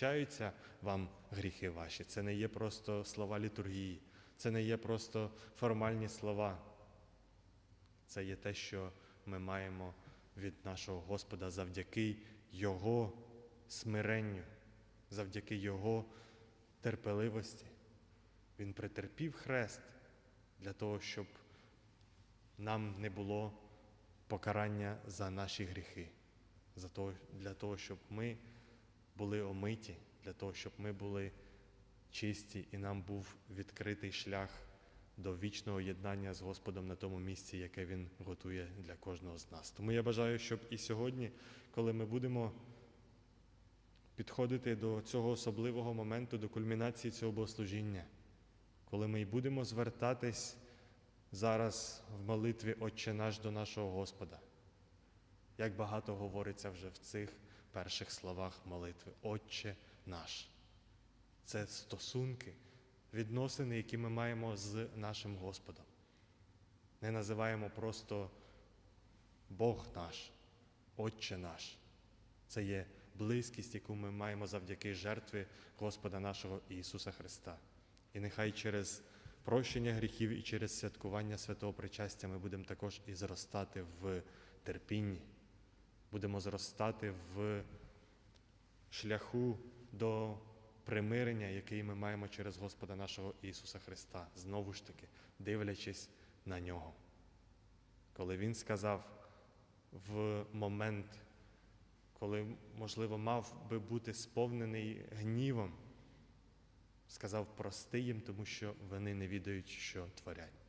прощаються вам гріхи ваші. Це не є просто слова літургії, це не є просто формальні слова. Це є те, що ми маємо від нашого Господа завдяки Його смиренню, завдяки Його терпеливості. Він претерпів хрест для того, щоб нам не було покарання за наші гріхи, для того, щоб ми були омиті, для того, щоб ми були чисті і нам був відкритий шлях до вічного єднання з Господом на тому місці, яке Він готує для кожного з нас. Тому я бажаю, щоб і сьогодні, коли ми будемо підходити до цього особливого моменту, до кульмінації цього богослужіння, коли ми й будемо звертатись зараз в молитві Отче наш до нашого Господа. Як багато говориться вже в цих перших словах молитви Отче наш. Це стосунки, відносини, які ми маємо з нашим Господом. Не називаємо просто Бог наш, Отче наш. Це є близькість, яку ми маємо завдяки жертві Господа нашого Ісуса Христа. І нехай через прощення гріхів і через святкування святого причастя ми будемо також і зростати в терпінні, будемо зростати в шляху до примирення, який ми маємо через Господа нашого Ісуса Христа, знову ж таки, дивлячись на нього. Коли Він сказав в момент, коли, можливо, мав би бути сповнений гнівом, сказав прости їм, тому що вони не відають, що творять.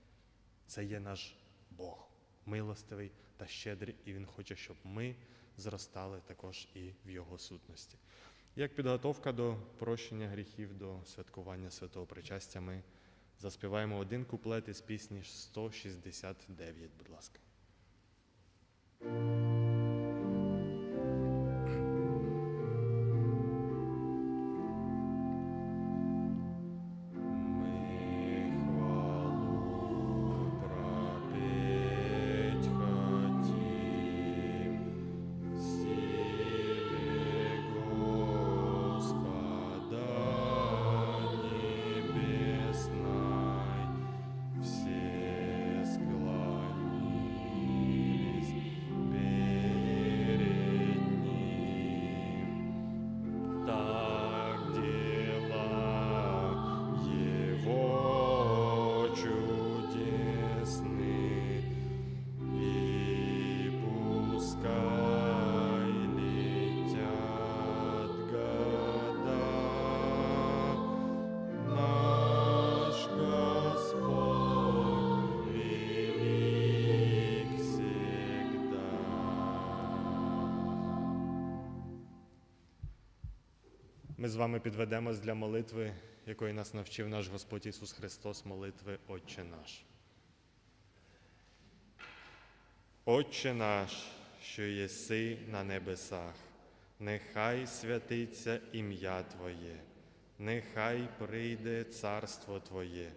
Це є наш Бог, милостивий та щедрий, і Він хоче, щоб ми зростали також і в Його сутності. Як підготовка до прощення гріхів, до святкування святого причастя, ми заспіваємо один куплет із пісні 169, будь ласка. Ми з вами підведемось для молитви, якої нас навчив наш Господь Ісус Христос, молитви Отче наш. Отче наш, що єси на небесах, нехай святиться ім'я Твоє, нехай прийде царство Твоє,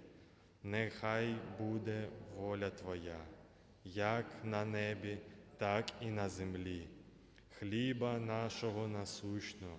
нехай буде воля Твоя, як на небі, так і на землі. Хліба нашого насущного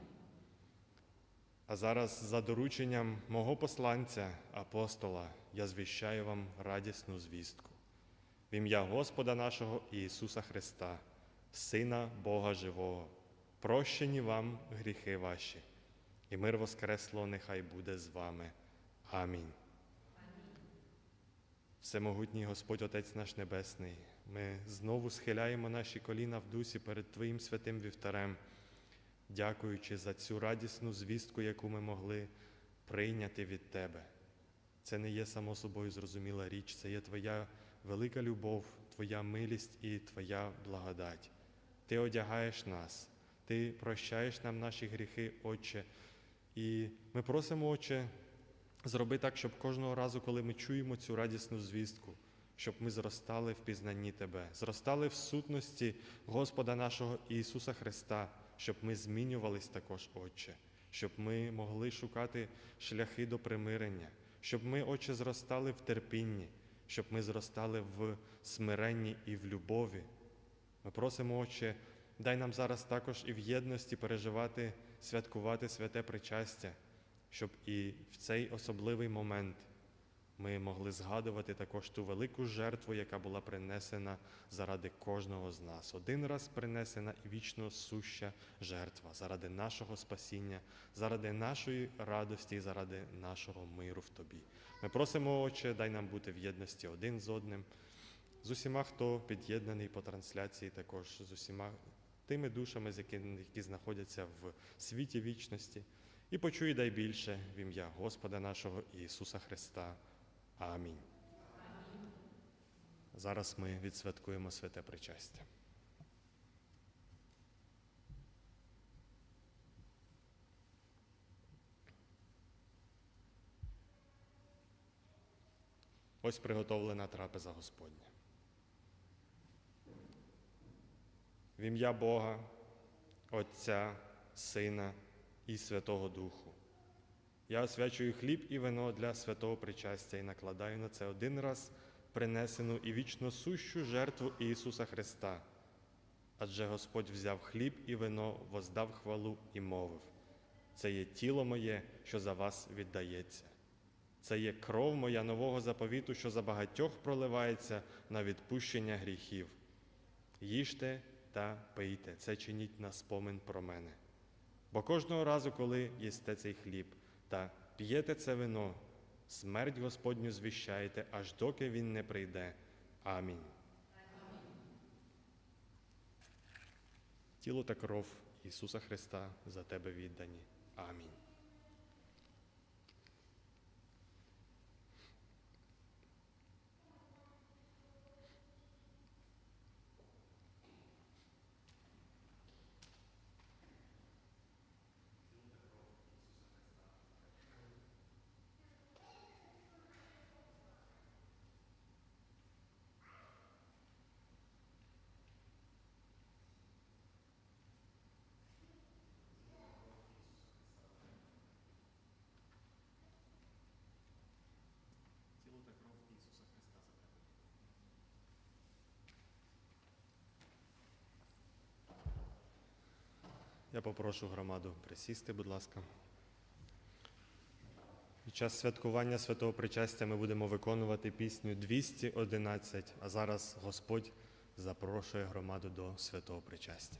А зараз, за дорученням мого посланця, апостола, я звіщаю вам радісну звістку. В ім'я Господа нашого Ісуса Христа, Сина Бога Живого, прощені вам гріхи ваші, і мир Воскресло нехай буде з вами. Амінь. Всемогутній Господь Отець наш Небесний, ми знову схиляємо наші коліна в дусі перед Твоїм святим вівтарем, дякуючи за цю радісну звістку, яку ми могли прийняти від Тебе. Це не є само собою зрозуміла річ, це є Твоя велика любов, Твоя милість і Твоя благодать. Ти одягаєш нас, Ти прощаєш нам наші гріхи, Отче. І ми просимо, Отче, зроби так, щоб кожного разу, коли ми чуємо цю радісну звістку, щоб ми зростали в пізнанні Тебе, зростали в сутності Господа нашого Ісуса Христа, щоб ми змінювались також, Отче, щоб ми могли шукати шляхи до примирення, щоб ми, Отче, зростали в терпінні, щоб ми зростали в смиренні і в любові. Ми просимо, Отче, дай нам зараз також і в єдності переживати, святкувати святе причастя, щоб і в цей особливий момент ми могли згадувати також ту велику жертву, яка була принесена заради кожного з нас. Один раз принесена і вічно суща жертва заради нашого спасіння, заради нашої радості заради нашого миру в тобі. Ми просимо, Отче, дай нам бути в єдності один з одним, з усіма, хто під'єднаний по трансляції, також з усіма тими душами, з які знаходяться в світі вічності. І почуй дай більше в ім'я Господа нашого Ісуса Христа. Амінь. Зараз ми відсвяткуємо святе причастя. Ось приготовлена трапеза Господня. В ім'я Бога, Отця, Сина і Святого Духу. Я освячую хліб і вино для святого причастя і накладаю на це один раз принесену і вічно сущу жертву Ісуса Христа. Адже Господь взяв хліб і вино, воздав хвалу і мовив: Це є тіло моє, що за вас віддається. Це є кров моя нового заповіту, що за багатьох проливається на відпущення гріхів. Їжте та пийте, це чиніть на спомин про мене. Бо кожного разу, коли їсте цей хліб та п'єте це вино, смерть Господню звіщаєте, аж доки Він не прийде. Амінь. Тіло та кров Ісуса Христа за тебе віддані. Амінь. Тіло та кров Ісуса Христа за тебе. Я попрошу громаду присісти, будь ласка. Під час святкування святого причастя ми будемо виконувати пісню 211, а зараз Господь запрошує громаду до святого причастя.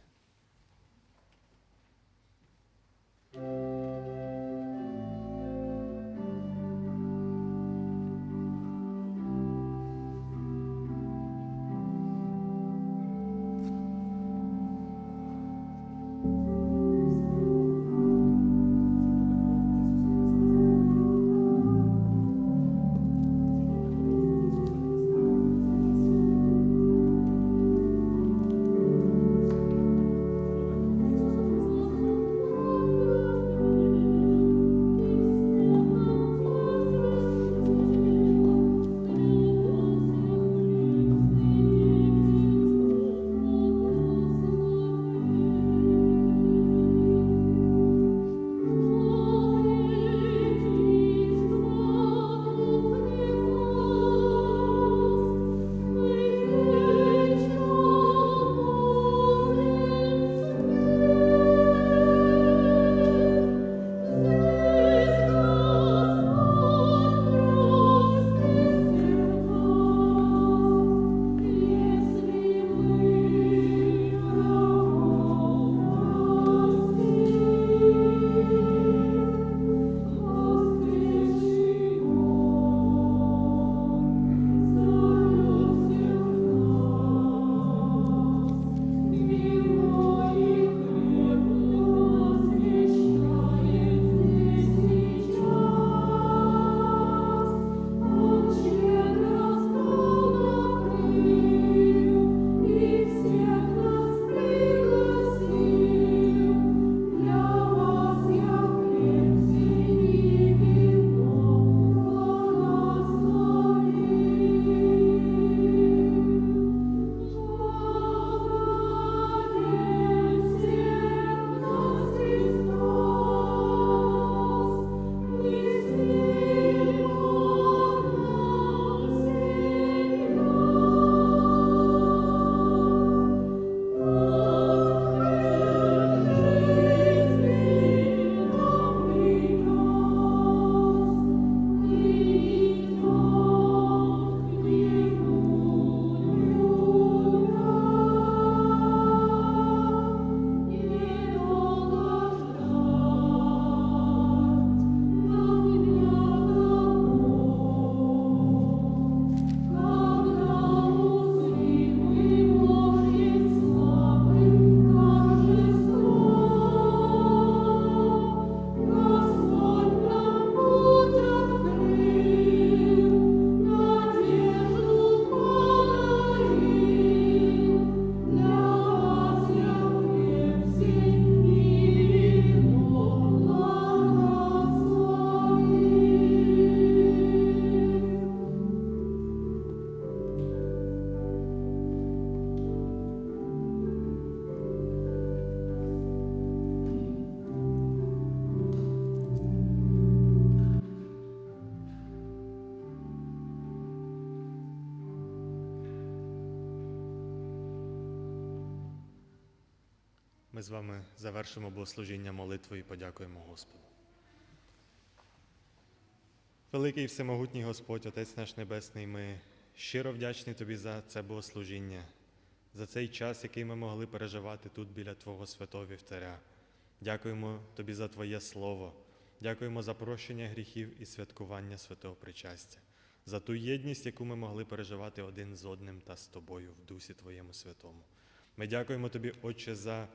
З вами завершимо богослужіння молитвою і подякуємо Господу. Великий всемогутній Господь, Отець наш Небесний, ми щиро вдячні Тобі за це богослужіння, за цей час, який ми могли переживати тут біля Твого святого вівтаря. Дякуємо Тобі за Твоє Слово, дякуємо за прощення гріхів і святкування святого причастя, за ту єдність, яку ми могли переживати один з одним та з Тобою в Дусі Твоєму святому. Ми дякуємо Тобі, Отче, за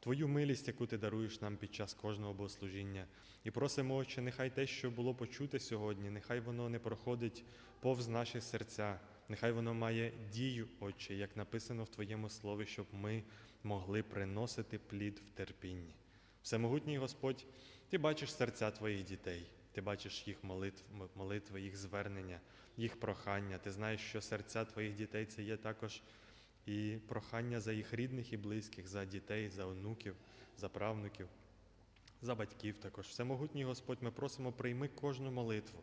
Твою милість, яку ти даруєш нам під час кожного богослужіння. І просимо, Отче, нехай те, що було почуте сьогодні, нехай воно не проходить повз наші серця, нехай воно має дію, Отче, як написано в Твоєму слові, щоб ми могли приносити плід в терпінні. Всемогутній Господь, Ти бачиш серця Твоїх дітей, Ти бачиш їх молитв, молитви, їх звернення, їх прохання. Ти знаєш, що серця Твоїх дітей це є також і прохання за їх рідних і близьких, за дітей, за онуків, за правнуків, за батьків також. Всемогутній Господь, ми просимо, прийми кожну молитву.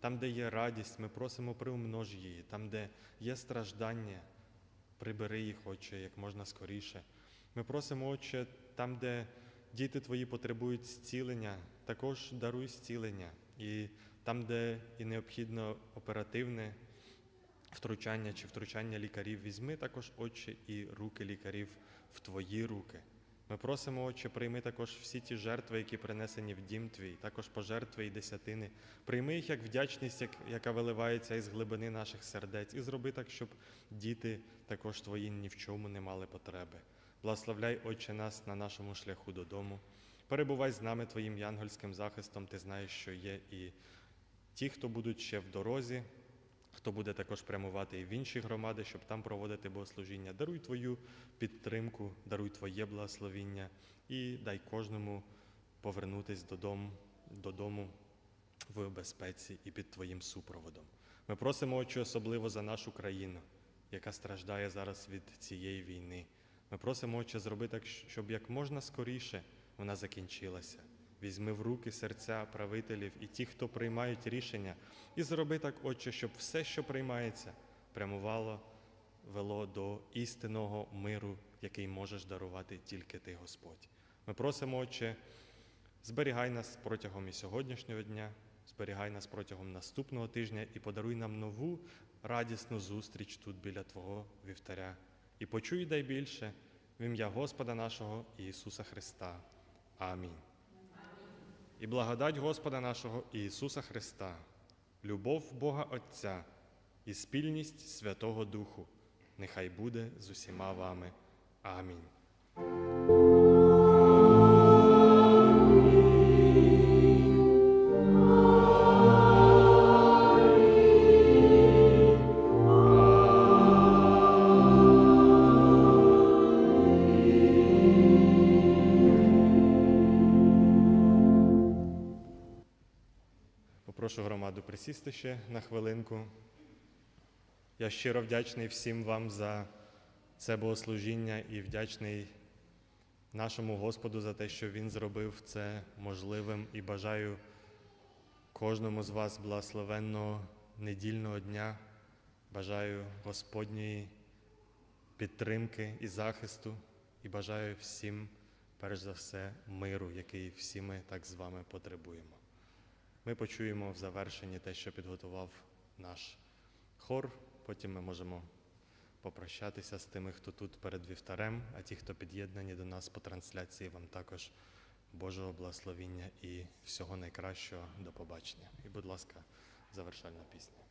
Там, де є радість, ми просимо приумнож її. Там, де є страждання, прибери їх, Отче, як можна скоріше. Ми просимо, Отче, там, де діти Твої потребують зцілення, також даруй зцілення. І там, де і необхідно оперативне втручання чи втручання лікарів, візьми також, Отче, і руки лікарів в Твої руки. Ми просимо, Отче, прийми також всі ті жертви, які принесені в дім Твій, також пожертви і десятини. Прийми їх як вдячність, як- яка виливається із глибини наших сердець, і зроби так, щоб діти також Твої ні в чому не мали потреби. Благословляй, Отче, нас на нашому шляху додому. Перебувай з нами Твоїм янгольським захистом. Ти знаєш, що є і ті, хто будуть ще в дорозі, хто буде також прямувати і в інші громади, щоб там проводити богослужіння. Даруй Твою підтримку, даруй Твоє благословіння і дай кожному повернутись додому, додому в безпеці і під Твоїм супроводом. Ми просимо, Отче, особливо за нашу країну, яка страждає зараз від цієї війни. Ми просимо, Отче, зроби так, щоб як можна скоріше вона закінчилася. Візьми в руки серця правителів і ті, хто приймають рішення, і зроби так, Отче, щоб все, що приймається, прямувало, вело до істинного миру, який можеш дарувати тільки Ти, Господь. Ми просимо, Отче, зберігай нас протягом і сьогоднішнього дня, зберігай нас протягом наступного тижня і подаруй нам нову радісну зустріч тут біля Твого вівтаря. І почуй дай більше в ім'я Господа нашого Ісуса Христа. Амінь. І благодать Господа нашого Ісуса Христа, любов Бога Отця і спільність Святого Духу нехай буде з усіма вами. Амінь. Присісти ще на хвилинку. Я щиро вдячний всім вам за це богослужіння і вдячний нашому Господу за те, що Він зробив це можливим і бажаю кожному з вас благословенного недільного дня. Бажаю Господньої підтримки і захисту, і бажаю всім, перш за все, миру, який всі ми так з вами потребуємо. Ми почуємо в завершенні те, що підготував наш хор. Потім ми можемо попрощатися з тими, хто тут перед вівтарем, а ті, хто під'єднані до нас по трансляції, вам також Божого благословіння і всього найкращого до побачення. І, будь ласка, завершальна пісня.